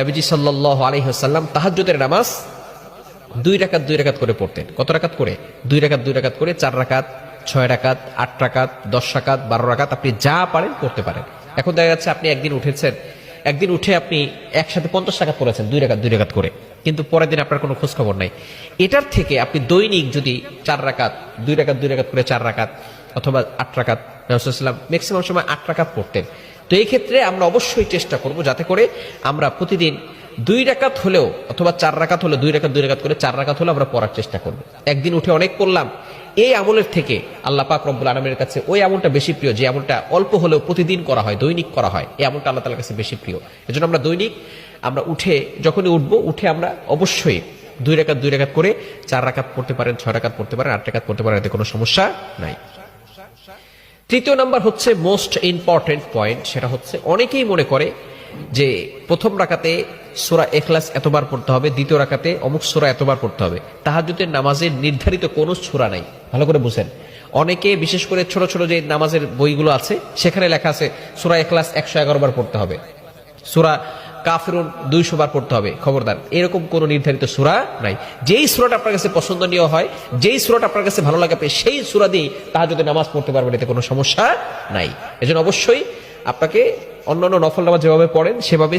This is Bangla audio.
নবীজি সাল্লাহ আলহিহাল্লাম তাহাজ্জুদের নামাজ দুই রাকাত দুই রাকাত করে পড়তেন। কত রাকাত করে? দুই রাকাত দুই রাকাত করে চার রাকাত, ছয় রাকাত, আট রাকাত, দশ রাকাত, বারো রাকাত আপনি যা পারেন করতে পারেন। এখন দেখা যাচ্ছে আপনি একদিন উঠেছেন, একদিন উঠে আপনি একসাথে পঞ্চাশ টাকা পড়েছেন, দুই রাকাত দুই রাকাত করে। কিন্তু পরের দিন আপনার কোনো খোঁজখবর নাই। এটার থেকে আপনি দৈনিক যদি চার রাকাত, দুই রাকাত দুই রাকাত করে চার রাকাত অথবা আট রাকাত ম্যাক্সিমাম সময় আট রাকাত পড়তেন। তো এই ক্ষেত্রে আমরা অবশ্যই চেষ্টা করব যাতে করে আমরা প্রতিদিন দুই রাকাত হলেও অথবা চার রাকাত হলে দুই রাকাত দুই রাকাত করে চার রাকাত হলে আমরা পড়ার চেষ্টা করব। একদিন উঠে অনেক পড়লাম। এই আমলের থেকে আল্লাহ পাক রব্বুল আলমের কাছে ওই আমলটা বেশি প্রিয়, যে আমলটা অল্প হলেও প্রতিদিন করা হয়, দৈনিক করা হয়, এই আমলটা আল্লাহ তালার কাছে বেশি প্রিয়। এজন্য আমরা দৈনিক, আমরা উঠে যখনই উঠবো, উঠে আমরা অবশ্যই দুই রাকাত দুই রাকাত করে চার রাকাত পড়তে পারেন, ছয় রাকাত পড়তে পারেন, আট রাকাত পড়তে পারেন, এতে কোনো সমস্যা নাই। তৃতীয় নাম্বার হচ্ছে মোস্ট ইম্পর্টেন্ট পয়েন্ট সেটা হচ্ছে অনেকেই মনে করে যে প্রথম রাকাতে সোরা এখলাস এতবার পড়তে হবে, দ্বিতীয় রাকাতে অমুক সোরা এতবার পড়তে হবে। তাহাজুদের নামাজের নির্ধারিত কোনো সুরা নাই। ভালো করে বুঝেন। অনেকে বিশেষ করে ছোট ছোট যে নামাজের বইগুলো আছে, সেখানে লেখা আছে সোরা এখলাস একশো এগারো বার পড়তে হবে। সুরা কাফিরুন দুইশো বার পড়তে হবে, খবরদার। এরকম কোন নির্ধারিত সুরা নাই। যেই সুরাটা আপনার কাছে পছন্দনীয় হয়, যেই সুরাটা আপনার কাছে ভালো লাগে সেই সুরা দিয়ে তাহা যদি নামাজ পড়তে পারবেন, এতে কোনো সমস্যা নাই। এজন্য অবশ্যই আপনাকে অন্যান্য নফল নামাজ যেভাবে পড়েন সেভাবে